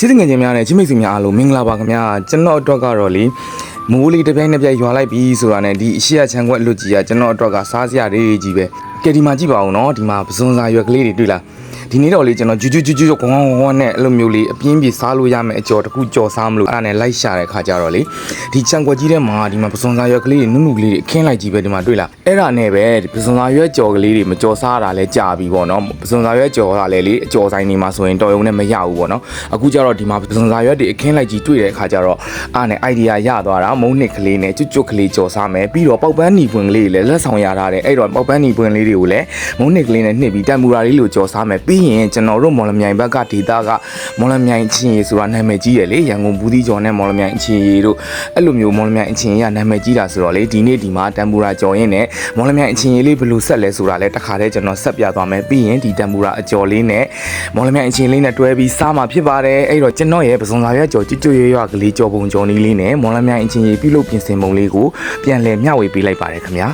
ချစ်တဲ့ငယ်ချင်းများနဲ့ချစ်မိတ်ဆွေများအားလုံးမင်္ဂလာပါခင်ဗျာကျွန်တော်အတွက်ကတော့လေမိုးလေးတစ်ပြိုင်တစ်ပြိုင်ရွာလိုက်ပြီဆိုတာနဲ့ဒီအရှိရချန်ခွက်လွတ်ကြီးကကျွန်တော်အတွက်ကစားစရာတွေကြီးပဲကဲဒီမှာကြည့်ပါဦးနော်ဒီမှာပစွန်စာရွက်ကလေးတွေတွေ့လား ဒီနေ့တော့လေကျွန်တော်ဂျူးဂျူးဂျူးဂျူးကောင်းကောင်းနဲ့အဲ့လိုမျိုးလေးအပြင်းပြေစားလို့ရမယ်အကြော်တစ်ခုကြော်စားမလို့အဲ့ဒါနဲ့လိုက်ရှာတဲ့ခါကျတော့လေဒီချန်ခွက်ကြီးထဲမှာဒီမှာပစွန်စာရွက်ကလေးတွေနုနုကလေးတွေအခင်းလိုက်ကြီးပဲဒီမှာတွေ့လားအဲ့ဒါနဲ့ပဲဒီပစွန်စာရွက်ကြော်ကလေးတွေမကြော်စားတာလဲကြာပြီပေါ့နော်ပစွန်စာရွက်ကြော်တာလဲလေအကြော်ဆိုင်နေမှာဆိုရင်တော်ရုံနဲ့မရဘူးပေါ့နော်အခုကျတော့ဒီမှာပစွန်စာရွက်တွေအခင်းလိုက်ကြီးတွေ့တဲ့အခါကျတော့အားနဲ့ idea ရသွားတာမုံနစ်ကလေးနဲ့ကျွတ်ကျွတ်ကလေးကြော်စားမယ်ပြီးတော့ပေါက်ပန်းနီပွင့်ကလေးတွေလည်းလက်ဆောင်ရထားတယ်အဲ့တော့ပေါက်ပန်းနီပွင့်လေးတွေကိုလည်းမုံနစ်ကလေးနဲ့နှစ်ပြီးတန်မူရာလေးလိုကြော်စားမယ်ပြီးရင်ကျွန်တော်တို့မော်လမြိုင်ဘက်ကဒေတာကမော်လမြိုင်အချင်းရီဆိုတာနာမည်ကြီးတယ်လေရန်ကုန်ဘူးသီးကျော်နဲ့မော်လမြိုင်အချင်းရီတို့အဲ့လိုမျိုးမော်လမြိုင်အချင်းရီကနာမည်ကြီးတာဆိုတော့လေဒီနေ့ဒီမှာတန်မူရာကြော်ရင်းနဲ့မော်လမြိုင်အချင်းရီလေးဘယ်လိုဆက်လဲဆိုတာလည်းတခါတည်းကျွန်တော်ဆက်ပြသွားမယ်ပြီးရင်ဒီတန်မူရာအကျော်လေးနဲ့မော်လမြိုင်အချင်းလေးနဲ့တွဲပြီးစားမှာဖြစ်ပါတယ်အဲ့တော့ကျွန်တော်ရဲ့ပစုံစာရွက်ကြော်ကျွတ်ကျွတ်ရွရွကလေးကြော်ပုံကြော်နည်းလေးနဲ့မော်လမြိုင်အချင်းရီပြုလုပ်ပြင်ဆင်ပုံလေးကိုပြန်လည်မျှဝေပေးလိုက်ပါတယ်ခင်ဗျာ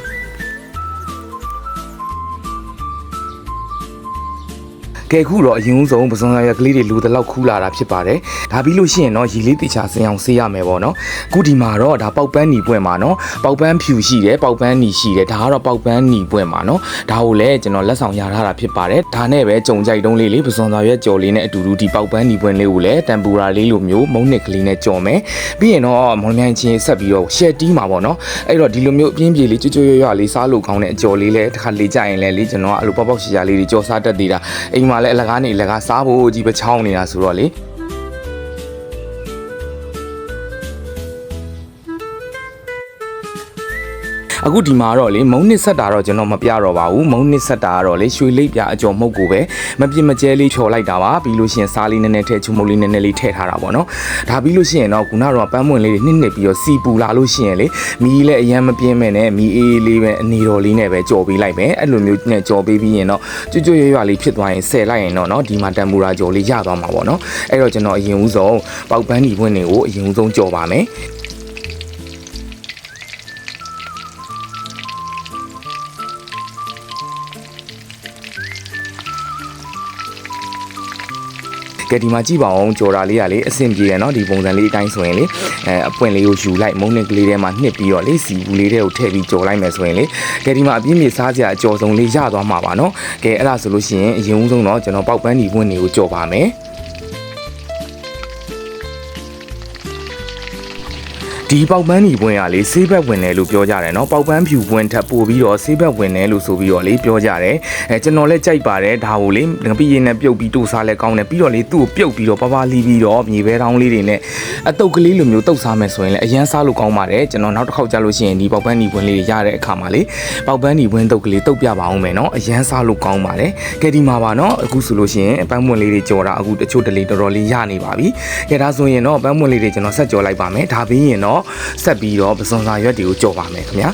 ကယ်ခုတော့အရင်ဆုံးပဇွန်ရရကလေးတွေလိုတလောက်ခူးလာတာဖြစ်ပါတယ်ဒါပြီးလို့ရှိရင်တော့ရေလေးတိချာစင်အောင်ဆေးရမယ်ပေါ့နော်အခုဒီမှာတော့ဒါပေါက်ပန်းညီပွင့်မှာနော်ပေါက်ပန်းဖြူရှိတယ်ပေါက်ပန်းညီရှိတယ်ဒါကတော့ပေါက်ပန်းညီပွင့်မှာနော်ဒါကိုလည်းကျွန်တော်လက်ဆောင်ရထားတာဖြစ်ပါတယ်ဒါနဲ့ပဲကြုံကြိုက်တုံးလေးလေးပဇွန်သာရွက်ကြော်လေးနဲ့အတူတူဒီပေါက်ပန်းညီပွင့်လေးကိုလည်းတမ်ပူရာလေးလိုမျိုးမုံနစ်ကလေးနဲ့ကြော်မယ်ပြီးရင်တော့မော်လမြိုင်ချင်းဆက်ပြီးတော့ရှယ်တီးမှာပေါ့နော်အဲ့တော့ဒီလိုမျိုးအပြင်းပြေလေးကြွကြွရွရွလေးစားလို့ကောင်းတဲ့အကြော်လေးလည်းတစ်ခါလေကြရင်လည်းလေကျွန်တော်ကအဲ့လိုပေါက်ပေါက်ရှာရှာလေးတွေကြော်စားတတ်သေးတာအိမ်မှာလည်းအလကားနေအလကားစားဖို့ကြီးပဲချောင်းနေတာဆိုတော့လေ အခုဒီမှာတော့လေမုံနစ်ဆက်တာတော့ကျွန်တော်မပြတော့ပါဘူးမုံနစ်ဆက်တာကတော့လေရွှေလိပ်ပြအကျော်မှုတ်ကိုပဲမပြစ်မကျဲလေးဖြော်လိုက်တာပါပြီးလို့ရှိရင်စားလေးနည်းနည်းထည့်ချုံမုတ်လေးနည်းနည်းလေးထည့်ထားတာပေါ့နော်ဒါပြီးလို့ရှိရင်တော့ခုနကတော့ပန်းမွင့်လေးတွေနှစ်နှစ်ပြီးတော့စီပူလာလို့ရှိရင်လေမီးလည်းအရင်မပြင်းမဲ့နဲ့မီးအေးလေးပဲအနေတော်လေးနဲ့ပဲကြော်ပေးလိုက်မယ်အဲ့လိုမျိုးနဲ့ကြော်ပေးပြီးရင်တော့ကျွတ်ကျွတ်ရွရွလေးဖြစ်သွားရင်ဆယ်လိုက်ရင်တော့เนาะဒီမှာတမ်မူရာကြော်လေးရသွားမှာပေါ့နော်အဲ့တော့ကျွန်တော်အရင်ဦးဆုံးပေါက်ပန်းဒီပွင့်တွေကိုအရင်ဦးဆုံးကြော်ပါမယ် ကဲဒီမှာကြည့်ပါအောင်ကြော်တာလေးကလေအဆင်ပြေရနော်ဒီပုံစံလေးအတိုင်းဆိုရင်လေအဲအပွင့်လေးကိုယူလိုက်မုံနစ်ကလေးထဲမှာနှစ်ပြီးတော့လေစီဘူးလေးတွေကိုထည့်ပြီးကြော်လိုက်မယ်ဆိုရင်လေကဲဒီမှာအပြင်းပြေစားစရာအကြော်ဆုံးလေးရသွားမှာပါနော်ကဲအဲ့ဒါဆိုလို့ရှိရင်အရင်ဦးဆုံးတော့ကျွန်တော်ပေါက်ပန်းဒီပွင့်တွေကိုကြော်ပါမယ် ဒီပေါက်ပန်းညီပွင့်ကလေဆေးဘက်ဝင်တယ်လို့ပြောကြတယ်နော်ပေါက်ပန်းဖြူပွင့်ထပ်ပို့ပြီးတော့ဆေးဘက်ဝင်တယ်လို့ဆိုပြီးတော့လေပြောကြတယ်အဲကျွန်တော်လည်းကြိုက်ပါတယ်ဒါကိုလေငပိရည်နဲ့ပြုတ်ပြီးတူစားလဲကောင်းတယ်ပြီးတော့လေသူ့ကိုပြုတ်ပြီးတော့ပပလီပြီးတော့မြေဘဲတောင်းလေးတွေနဲ့အတုပ်ကလေးလိုမျိုးတုပ်စားမယ်ဆိုရင်လည်းအရန်စားလို့ကောင်းပါတယ်ကျွန်တော်နောက်တစ်ခေါက်ကြလို့ရှိရင်ဒီပေါက်ပန်းညီပွင့်လေးရတဲ့အခါမှာလေပေါက်ပန်းညီပွင့်တုပ်ကလေးတုပ်ပြပါအောင်မယ်နော်အရန်စားလို့ကောင်းပါတယ်ကဲဒီမှာပါနော်အခုဆိုလို့ရှိရင်ပန်းပွင့်လေးတွေကြော်တာအခုတချို့တလေတော်တော်လေးရနေပါပြီကဲဒါဆိုရင်တော့ပန်းပွင့်လေးတွေကျွန်တော်ဆက်ကြော်လိုက်ပါမယ်ဒါပြီးရင်တော့ဆက်ပြီးတော့ပစွန်စာရွက်တွေကိုကြော်ပါမယ်ခင်ဗျာ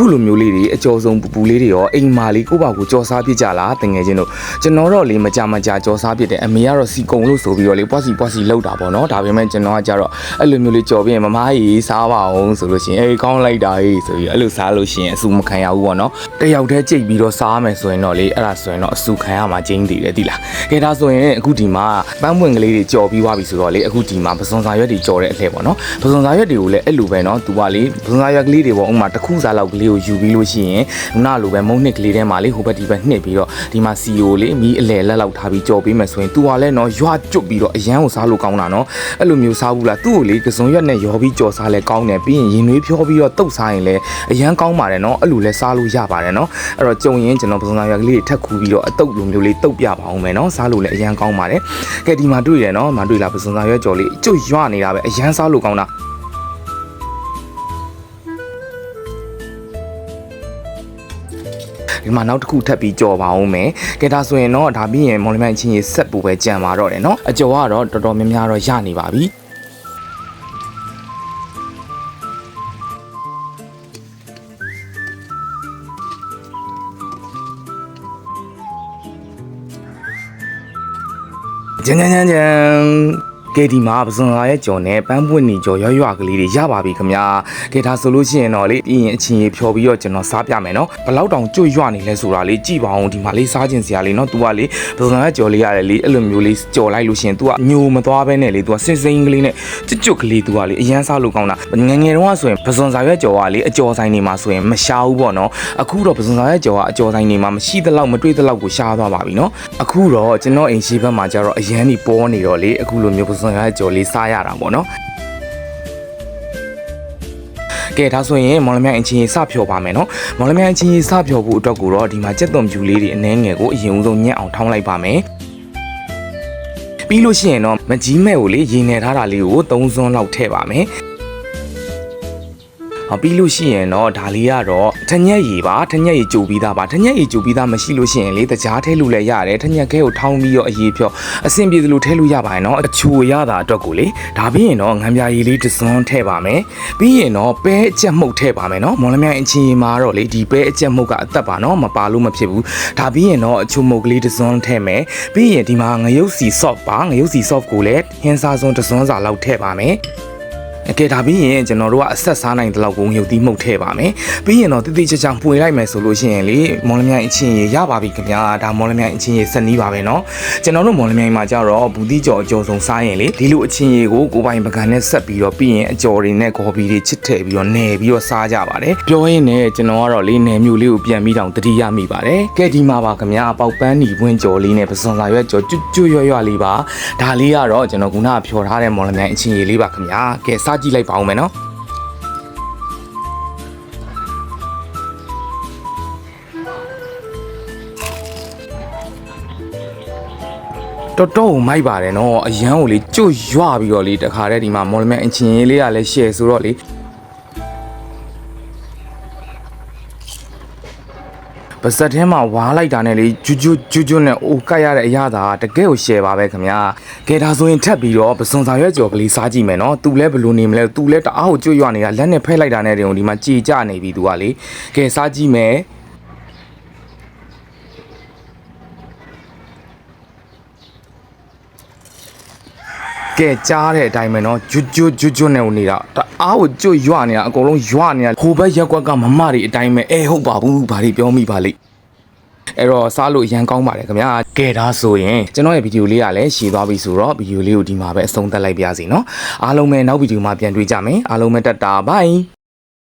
အခုလိုမျိုးလေးတွေအကျော်ဆုံးပူပူလေးတွေရောအိမ်မာလေးကိုယ့်ဘာကိုကြော်စားပြစ်ကြလားတငယ်ချင်းတို့ကျွန်တော်တော့လေမကြမကြကြော်စားပြစ်တယ်အမေကတော့စီကုံလို့ဆိုပြီးတော့လေပွားစီပွားစီလောက်တာပေါ့နော်ဒါပေမဲ့ကျွန်တော်ကကြတော့အဲ့လိုမျိုးလေးကြော်ပြီးရင်မမကြီးစားပါအောင်ဆိုလို့ရှိရင်အေးကောင်းလိုက်တာဟေးဆိုပြီးအဲ့လိုစားလို့ရှိရင်အဆူမခံရဘူးပေါ့နော်တယောက်တည်းကြိတ်ပြီးတော့စားမယ်ဆိုရင်တော့လေအဲ့ဒါဆိုရင်တော့အဆူခံရမှာကျင်းတည်တယ်တိလားကဲဒါဆိုရင်အခုဒီမှာပန်းပွင့်ကလေးတွေကြော်ပြီးသွားပြီဆိုတော့လေအခုဒီမှာပစွန်စာရွက်တွေကြော်တဲ့အလှည့်ပေါ့နော်ပစွန်စာရွက်တွေကိုလည်းအဲ့လိုပဲနော်သူကလေပစွန်စာရွက်ကလေးတွေပေါ့ဥမာတစ်ခုစားလောက်ကလေးကိုယူပြီးလို့ရှိရင်ခုနလိုပဲမုံနှစ်ကလေးထဲမှာလေဟိုဘက်ဒီဘက်နှစ်ပြီးတော့ဒီမှာစီယိုလေးမီးအလဲလက်လောက်ထားပြီးကြော်ပေးမယ်ဆိုရင်သူကလည်းနော်ရွာကျွတ်ပြီးတော့အရန်ကိုစားလို့ကောင်းတာနော်အဲ့လိုမျိုးစားဘူးလားသူ့ကိုလေကစုံရွက်နဲ့ရောပြီးကြော်စားလဲကောင်းတယ်ပြီးရင်ရင်နွေးဖြောပြီးတော့တုတ်စားရင်လည်းအရန်ကောင်းပါတယ်နော်အဲ့လိုလဲစားလို့ရပါတယ်နော်အဲ့တော့ကြုံရင်ကျွန်တော်ပစုံစာရွက်ကလေးတွေထက်ခူးပြီးတော့အတုတ်လိုမျိုးလေးတုတ်ပြပါအောင်မယ်နော်စားလို့လည်းအရန်ကောင်းပါတယ်ကဲဒီမှာတွေ့တယ်နော်မတွေ့လားပစုံစာရွက်ကြော်လေးကျွတ်ရွနေတာပဲအရန်စားလို့ကောင်းတာ ဒီမှာနောက်တစ်ခုထပ်ပြီးကြော်ပါအောင်မယ်ကဲဒါဆိုရင်တော့ဒါပြီးရင်မော်လမြိုင်ချင်းရေဆက်ပူပဲကြံပါတော့တယ်နော်အကျော်ကတော့တော်တော်များများတော့ရနေပါပြီဂျန်ဂျန်ဂျန်ဂျန် ကဲဒီမှာပစွန်လာရဲ့ကြော်နဲ့ပန်းပွင့်နေကြော်ရွရွကလေးတွေရပါပြီခင်ဗျာကဲဒါဆိုလို့ရှိရင်တော့လေပြီးရင်အချင်းကြီးဖြော်ပြီးတော့ကျွန်တော်စားပြမယ်နော်ဘယ်လောက်တောင်ကြွရွနေလဲဆိုတာလေးကြည့်ပါအောင်ဒီမှာလေးစားခြင်းစရာလေးနော် तू ကလေပစွန်လာရဲ့ကြော်လေးရတယ်လေအဲ့လိုမျိုးလေးကြော်လိုက်လို့ရှိရင် तू ကညိုမသွားဘဲနဲ့လေ तू ကစင်စိန်ကလေးနဲ့ကျွတ်ကျွတ်ကလေး तू ကလေအရန်စားလို့ကောင်းတာငငယ်တုန်းကဆိုရင်ပစွန်စာရွက်ကြော်ကလေအကြော်ဆိုင်နေမှာဆိုရင်မရှားဘူးပေါ့နော်အခုတော့ပစွန်စာရွက်ကြော်ကအကြော်ဆိုင်နေမှာမရှိသလောက်မတွေ့သလောက်ကိုရှားသွားပါပြီနော်အခုတော့ကျွန်တော်အိမ်ရှိဘက်မှာကျတော့အရန်ကြီးပေါ်နေတော့လေအခုလိုမျိုး ပစွန်စာရွက်ကြော်လေးစားရတာပေါ့နော်ကဲဒါဆိုရင်မော်လမြိုင်အချင်းကြီးစဖြော်ပါမယ်နော်မော်လမြိုင်အချင်းကြီးစဖြော်ဖို့အတွက်ကိုတော့ဒီမှာကြက်သွန်ဖြူလေးတွေအနှဲငယ်ကိုအရင်ဦးဆုံးညက်အောင်ထောင်းလိုက်ပါမယ်ပြီးလို့ရှိရင်တော့မကြီးမဲ့ကိုလေရေနယ်ထားတာလေးကို၃စွန်းလောက်ထည့်ပါမယ်ဟော ပြီးလို့ရှိရင်တော့ဒါလေးကတော့ထညက်ရည်ပါထညက်ရည်ကြိုပြီးသားပါထညက်ရည်ကြိုပြီးသားမရှိလို့ရှိရင်လေတကြားထဲလို့လည်းရတယ်ထညက်ခဲကိုထောင်းပြီးတော့အရေးဖြောအဆင်ပြေသလိုထဲလို့ရပါတယ်နော်အချူရတာအတွက်ကိုလေဒါပြီးရင်တော့ငံပြာရည်လေးတစ်စွန်းထည့်ပါမယ်ပြီးရင်တော့ပဲအကျက်မှုတ်ထည့်ပါမယ်နော်မော်လမြိုင်အချင်းမှာတော့လေဒီပဲအကျက်မှုတ်ကအသက်ပါနော်မပါလို့မဖြစ်ဘူးဒါပြီးရင်တော့အချူမုတ်ကလေးတစ်စွန်းထည့်မယ်ပြီးရင်ဒီမှာငရုတ်စီ soft ပါငရုတ်စီ soft ကိုလည်းဟင်းစားစွန်းတစ်စွန်းစာလောက်ထည့်ပါမယ်အ ကဲဒါပြီးရင်ကျွန်တော်တို့ကအဆက်စားနိုင်တဲ့လောက်ကိုငုတ်သီးမှုတ်ထည့်ပါမယ်ပြီးရင်တော့တိတိကျကျပွေလိုက်မယ်ဆိုလို့ရှိရင်လေမော်လမြိုင်အချင်းရေရပါပြီခင်ဗျာဒါမော်လမြိုင်အချင်းရေစက်နီးပါပဲเนาะကျွန်တော်တို့မော်လမြိုင်မှာကြတော့ဘူးတိကြော်အကျော်ဆုံးစားရင်လေဒီလိုအချင်းရေကိုကိုပိုင်ပကံနဲ့ဆက်ပြီးတော့ပြီးရင်အကျော်တွေနဲ့ဂေါ်ဘီတွေချစ်ထည့်ပြီးတော့နယ်ပြီးတော့စားကြပါတယ်ပြောရင်းနဲ့ကျွန်တော်ကတော့လေနယ်မျိုးလေးကိုပြန်ပြီးတောင်တတိယမိပါတယ်ကဲဒီမှာပါခင်ဗျာပေါက်ပန်းညီပွင့်ကြော်လေးနဲ့ပစွန်လာရွက်ကြော်ကျွတ်ကျွတ်ရွရွလေးပါဒါလေးကတော့ကျွန်တော်ခုနကဖြော်ထားတဲ့မော်လမြိုင်အချင်းရေလေးပါခင်ဗျာကဲစား ကြည့်လိုက်ပါဦးမယ်နော်တော်တော်ကိုမိုက်ပါတယ်နော်အရန်ကိုလေကျွတ်ရွပြီးတော့လေတခါတည်းဒီမှာမော်လမြိုင်အချင်းရေးလေးကလည်း share ဆိုတော့လေ ပါစက်ထဲမှာဝါလိုက်တာနဲ့လေဂျူးဂျူးဂျူးဂျူးနဲ့အိုကတ်ရတဲ့အရာသာတကယ်ကို share ပါပဲခင်ဗျာကဲဒါဆိုရင်ထပ်ပြီးတော့ပစွန်စာရွက်ကြော်ကလေးစားကြည့်မယ်နော်သူလဲဘယ်လိုနေမလဲသူလဲတအားကိုကျွတ်ရွနေတာလက်နဲ့ဖဲလိုက်တာနဲ့တုန်းဒီမှာကြေကြနေပြီသူကလေကဲစားကြည့်မယ် ကဲကြားတဲ့အတိုင်းပဲနော်ကျွတ်ကျွတ်ကျွတ်ကျွတ်နေနေတာတအားကိုကျွတ်ရွနေတာအကုန်လုံးရွနေတာဟိုဘက်ရက်ကွက်ကမမတွေအတိုင်းပဲအဲဟုတ်ပါဘူးဘာတွေပြောမိပါလိမ့်အဲ့တော့စားလို့ရန်ကောင်းပါတယ်ခင်ဗျာကဲဒါဆိုရင်ကျွန်တော်ရဲ့ဗီဒီယိုလေးကလည်းရှည်သွားပြီဆိုတော့ဗီဒီယိုလေးကိုဒီမှာပဲအဆုံးသတ်လိုက်ပါရစေနော်အားလုံးပဲနောက်ဗီဒီယိုမှာပြန်တွေ့ကြမယ်အားလုံးပဲတက်တာဘိုင်